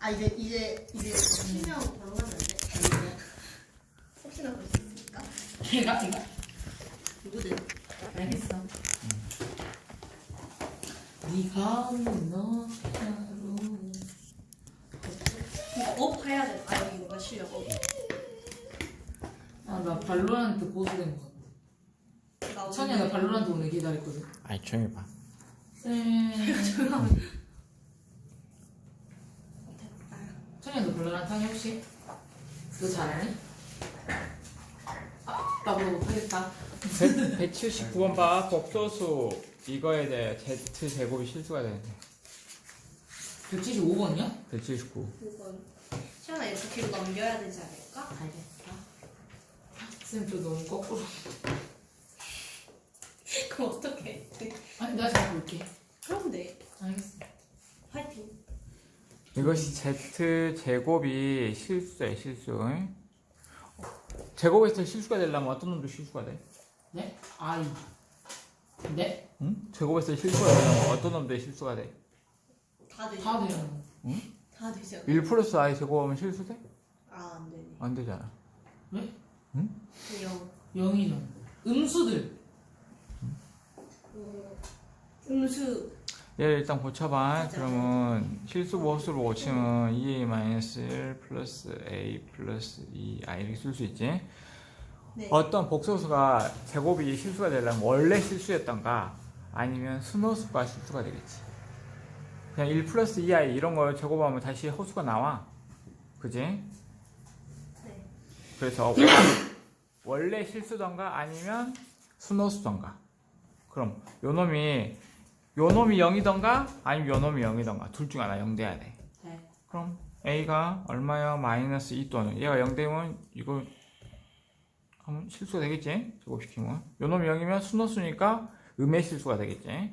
아 이제 이제 이제 실명 돼? 혹시나 그럴 수 있으니까 걔가 걔가 누구든 알겠어. 네가 없는 너 하루 이거 업 해야 돼. 아 여기 이거 실력 업. 아나 발로란트 고수된 거 같아. 나 천이야 나 발로란트 오늘 기다렸거든. 아니 조용히 봐. 쌤. 조용하면 천이야 너 발로란트 하니 혹시? 너 잘하니? 아 나보다 못하겠다. 179번 봐. 복소수 이거에 대해 z 제곱이 실수가 되는데. 175번이야? 179. 5번. 시원아 이거 뒤로 넘겨야 되지 않을까? 알겠다. 쌤저 너무 거꾸로. 그럼 어떡해? 아니 내가 잘 볼게. 그럼 돼. 알겠어. 화이팅. 이것이 z 제곱이 실수야 실수. 응? 제곱에서 실수가 되려면 어떤 놈도 실수가 돼? 네? 아이. 네? 응? 제곱에서 실수가 되려면 어떤 놈도 실수가 돼? 다 되죠. 다 돼요. 다 되죠. 1 플러스 i 제곱하면 실수 돼? 아 안 되네. 안 되잖아. 왜? 그냥 영이는 음수들. 음, 음수 얘 일단 고쳐봐. 그러면 실수 보수로 고치면 2a 마이너스 1 플러스 a 플러스 2i 이렇게 쓸 수 있지. 네. 어떤 복소수가 제곱이 실수가 되려면 원래 실수였던가 아니면 순호수가 실수가 되겠지. 그냥 1 플러스 2i 이런 걸 제곱하면 다시 호수가 나와. 그지? 네. 그래서 원래 실수던가 아니면 순호수던가. 그럼 요 놈이 요 놈이 0이던가 아니면 요 놈이 0이던가 둘 중 하나 0 돼야 돼. 네. 그럼 a가 얼마야? 마이너스 2 또는 얘가 0 되면 이거 하면 실수가 되겠지? 제곱시키면 요 놈이 0이면 순호수니까 음의 실수가 되겠지?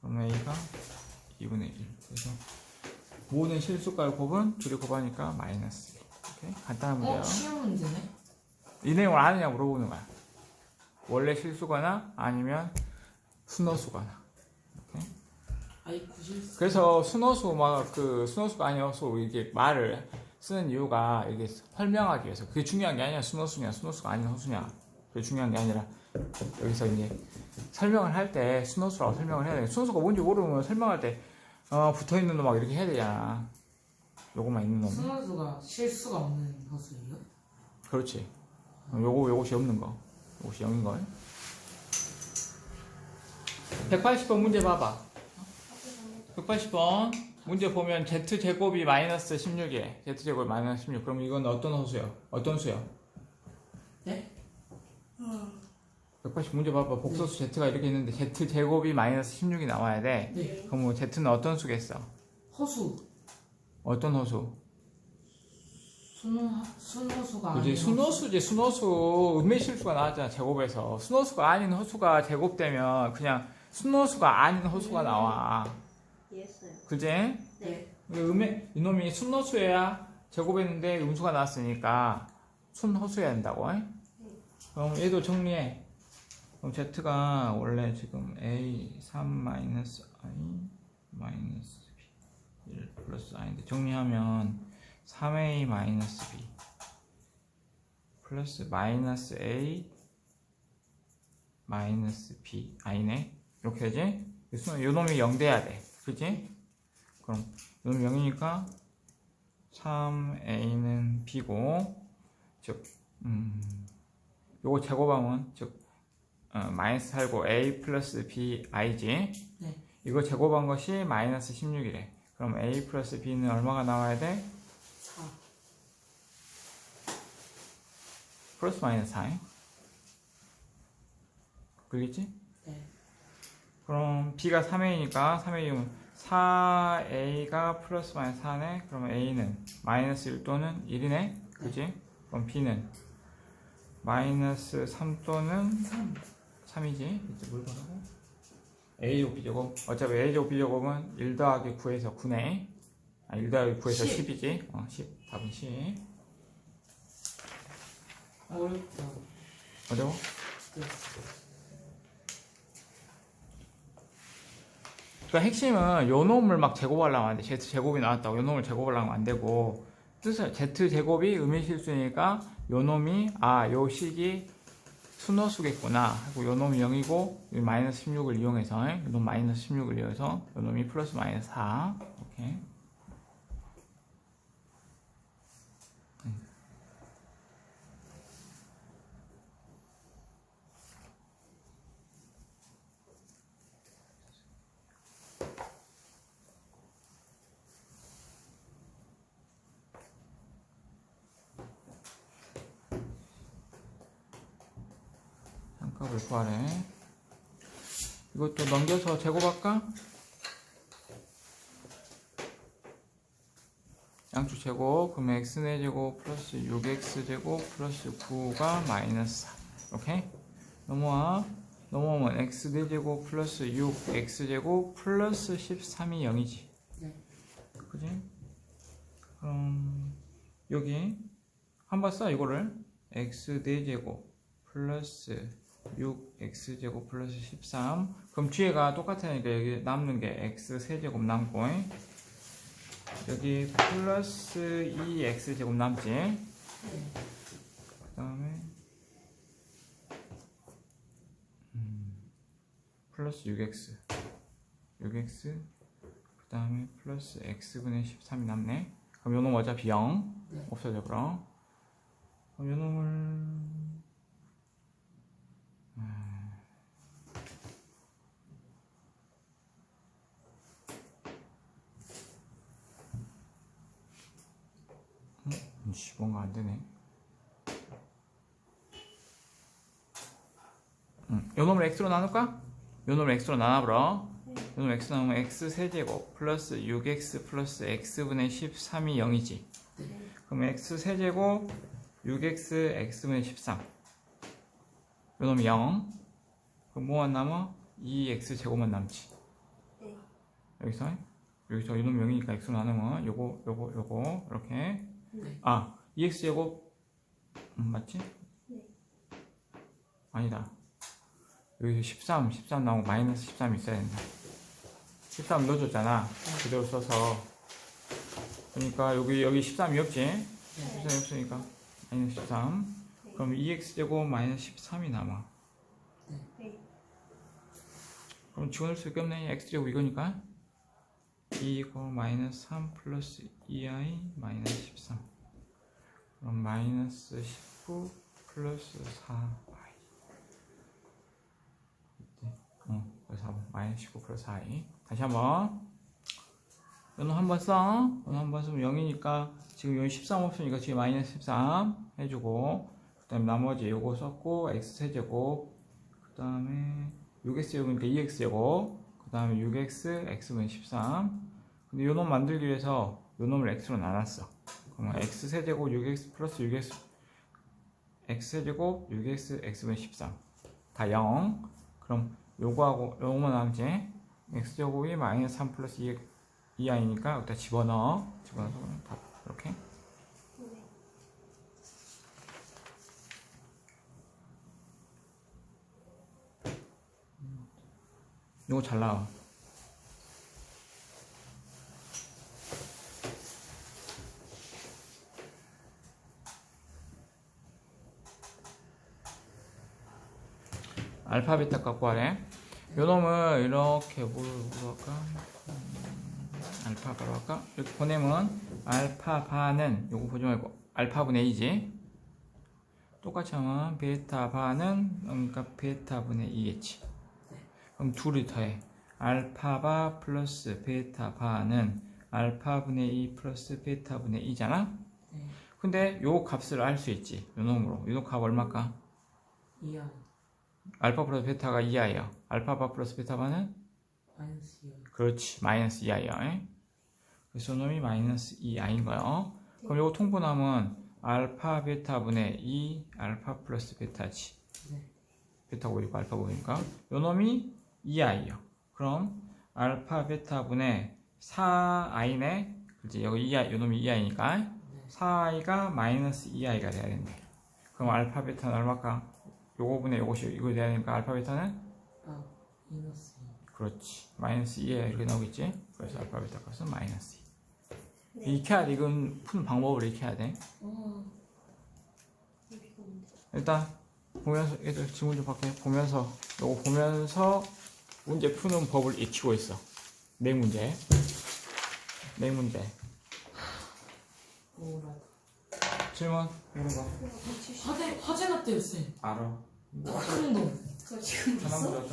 그럼 a가 2분의 1 그래서 모든 실수가를 곱은 둘이 곱하니까 마이너스 1 이렇게 간단한 문제야 어? 시험 문제네? 이 내용을 아느냐 물어보는 거야 원래 실수거나 아니면 순호수거나 그래서 순호수 막 그 순호수가 아니어서 이게 말을 쓰는 이유가 이게 설명하기 위해서. 그게 중요한 게 아니야 순호수냐 순호수가 아닌 호수냐. 그게 중요한 게 아니라 여기서 이제 설명을 할 때 순호수라고 설명을 해야 돼 순호수가 뭔지 모르면 설명할 때 어, 붙어있는 놈 막 이렇게 해야 되잖아. 요거만 있는 놈. 순환수가 실수가 없는 허수예요? 그렇지. 어, 요거 요것이 없는 거. 요것이 0인 걸. 180번 문제 봐봐 180번 문제 보면 z제곱이 마이너스 16이에 z제곱이 마이너스 16 그럼 이건 어떤 호수요? 어떤 수요? 네? 180 문제 봐봐 복소수 z가 이렇게 있는데 z제곱이 마이너스 16이 나와야 돼 네. 그럼 z는 어떤 수겠어? 허수. 어떤 호수? 순호, 순호수가 그지 순호수지 순호수 음의 실수가 나왔잖아 제곱에서 순호수가 아닌 호수가 제곱되면 그냥 순호수가 아닌 호수가 나와 이해했어요. 그지? 네. 음의 이놈이 순호수여야 제곱했는데 음수가 나왔으니까 순호수여야 한다고 에? 그럼 얘도 정리해 그럼 z가 원래 지금 a 3 마이너스 i 마이너스 b 1 플러스 i인데 정리하면 3a 마이너스 b 플러스 마이너스 a 마이너스 b i네 이렇게 되지? 요 놈이 0 돼야 돼 그지? 그럼 요놈이 0이니까 3a는 b고 즉 음, 요거 제곱하면 즉 어, 마이너스 살고 a 플러스 b i지 네. 이거 제곱한 것이 마이너스 16이래 그럼 a 플러스 b는 얼마가 나와야 돼? 4. 플러스 마이너스 4 그리지? 네. 그럼 b가 3a니까 3a면 4a가 플러스 마이너스 4네 그러면 a는 마이너스 1 또는 1이네 그지? 그럼 b는 마이너스 3 또는 3. 3이지 이제 뭘 보라고? a제곱 b제곱 어차피 a제곱 b제곱은 1 더하기 9에서 9네 아, 1 더하기 9에서 10. 10이지 어, 10 답은 10 어렵다. 어려워? 네. 그러니까 핵심은 요 놈을 막 제곱하려면 안 돼. z 제곱이 나왔다고. 요 놈을 제곱하려면 안 되고. 뜻을 z 제곱이 의미실수니까 요 놈이 아 요 식이 순호수겠구나. 하고 요 놈이 0이고 이 마이너스 16을 이용해서 요 놈 마이너스 16을 이용해서 요 놈이 플러스 마이너스 4 오케이 값을 구하래. 이것도 넘겨서 제곱할까? 양쪽 제곱, 그러면 x 4제곱 플러스 6x 제곱 플러스 9가 마이너스 4. 오케이? 넘어와. 넘어오면 x 4제곱 플러스 6x 제곱 플러스 13이 0이지. 네. 그지? 그럼 여기 한 번 써 이거를 x 4제곱 플러스 6x제곱 플러스 13 그럼 뒤에가 똑같으니까 여기 남는 게 x 세제곱 남고 여기 플러스 2x제곱 남지. 그 다음에 음, 플러스 6x 6x 그 다음에 플러스 x분의 13이 남네. 그럼 요놈 어차피 0 네. 없어져 그럼. 그럼 요놈을 음, 씨, 뭔가 안 되네. 음, 요 놈을 x로 나눌까? 요 놈을 x로 나눠버려. 요 놈을 x 나누면 x 세제곱 플러스 6x 플러스 x분의 13이 0이지. 네. 그럼 x 세제곱 6x x분의 13. 요 놈이 0. 그럼 뭐만 남아? 2x 제곱만 남지. 네. 여기서 여기서 이놈 0이니까 x로 나누면 요거 요거 요거 이렇게 네. 아 2x 제곱 음, 맞지? 네. 아니다 여기서 13 13 나오고 마이너스 13 있어야 된다 13 넣어줬잖아 그대로 써서 그러니까 여기 여기 13이 없지? 네. 13이 없으니까 마이너스 13 그럼 2x 제곱 마이너스 13이 남아 네. 그럼 지워낼 수밖에 없네 x 제곱 이거니까 2 이거 마이너스 3 플러스 2i 마이너스 13 그럼 마이너스 19 플러스 4i 이때 어 그래서 4번 마이너스 19 플러스 4i 다시 한번. 이거 한번 써. 이거 한번 쓰면 0이니까 지금 여기 13 없으니까 지금 마이너스 13 해주고 그 다음에 나머지 요거 썼고 x 세제곱 그 다음에 6x 제곱이니까 2x 제곱 그 다음에 6x x분의 13 근데 요놈 만들기 위해서 요 놈을 x로 나눴어. 그러면 x 세제곱 6x 플러스 6x x 세제곱 6x x분의 13다 0 그럼 요거하고 요거만 남지 x 제곱이 마이너스 3 플러스 2, 2i니까 여기다 집어넣어. 집어넣어서 다 이렇게. 네. 요거 잘 나와 알파 베타 갖고 하래 요 놈을 이렇게 뭘 할까? 음, 알파 바로 할까? 이렇게 보내면 알파 바는 요거 보지 말고 알파분의 2지. 똑같이 하면 베타 바는 그러니까 베타 분의 2겠지. 그럼 둘이 더해. 알파 바 플러스 베타 바는 알파 분의 2 플러스 베타 분의 2잖아? 네. 근데 요 값을 알 수 있지. 요 놈으로. 요 값 얼마일까? 이하 알파 플러스 베타가 2i야 알파 바 플러스 베타 바는 마이너스 이하 그렇지. 마이너스 2i야 그래서 놈이 마이너스 2i인 거야 그럼 요거 통분하면 알파 베타 분의 2 알파 플러스 베타지. 네. 베타가 보이고 알파 보이니까. 요 놈이 2i요. 그럼 알파 베타 분의 4i네 그지? 여기 2i 요 놈이 2i니까. 4i가 마이너스 2i가 돼야 된대. 그럼 알파 베타는 얼마까 요거분의 요것이 이거 돼야 되니까 알파 베타는 아 마이너스 이 그렇지. 마이너스 2에 이렇게 나오겠지? 그래서 알파 베타 값은 마이너스 2. 네. 이렇게 해야 돼. 이건 푸는 방법을 이렇게 해야 돼. 어. 일단 보면서 얘들 질문 좀 할게. 보면서 요거 보면서 문제 푸는 법을 익히고 있어. 네 문제. 네 문제. 질문 이런 거 화재 화재 났대요 쌤. 알아. 소름동. 그거 지금 하나 봤어?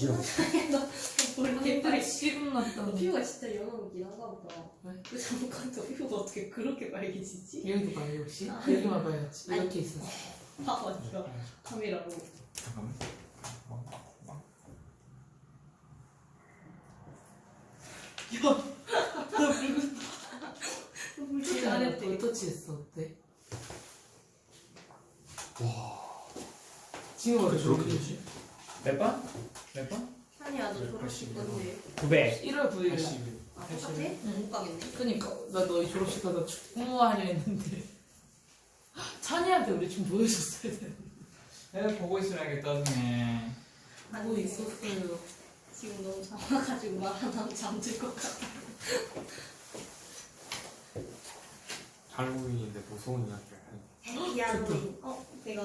좀 빨리 지금 났다. 피부가 진짜 영어이긴 한가 보다. 왜? 그 잠깐 저 피부가 어떻게 그렇게 빨개지지? 여기도 봐요 혹시? 아. 여기만 봐야지. 이렇게 있어. 아 맞다. 카메라로. 잠깐만. 뭐, 뭐. 물질 안 했대. 볼터치했어 어때? 10월 저렇게 되지? 몇 번? 몇 번? 아니야 너 졸업식 건데 900 1월 9일 80. 아 똑같아? 못 가겠네 그니까 나 너희 졸업식 가서 축구하려 했는데 찬이한테 우리 지금 보여줬어야 돼 내가 네, 보고 있으라게 떠드네. 뭐 있었어요 지금 너무 잡아가지고 말하면 잠들 것 같아 할로윈인데 무서운 이야기를 해. 야, 너, 어, 내가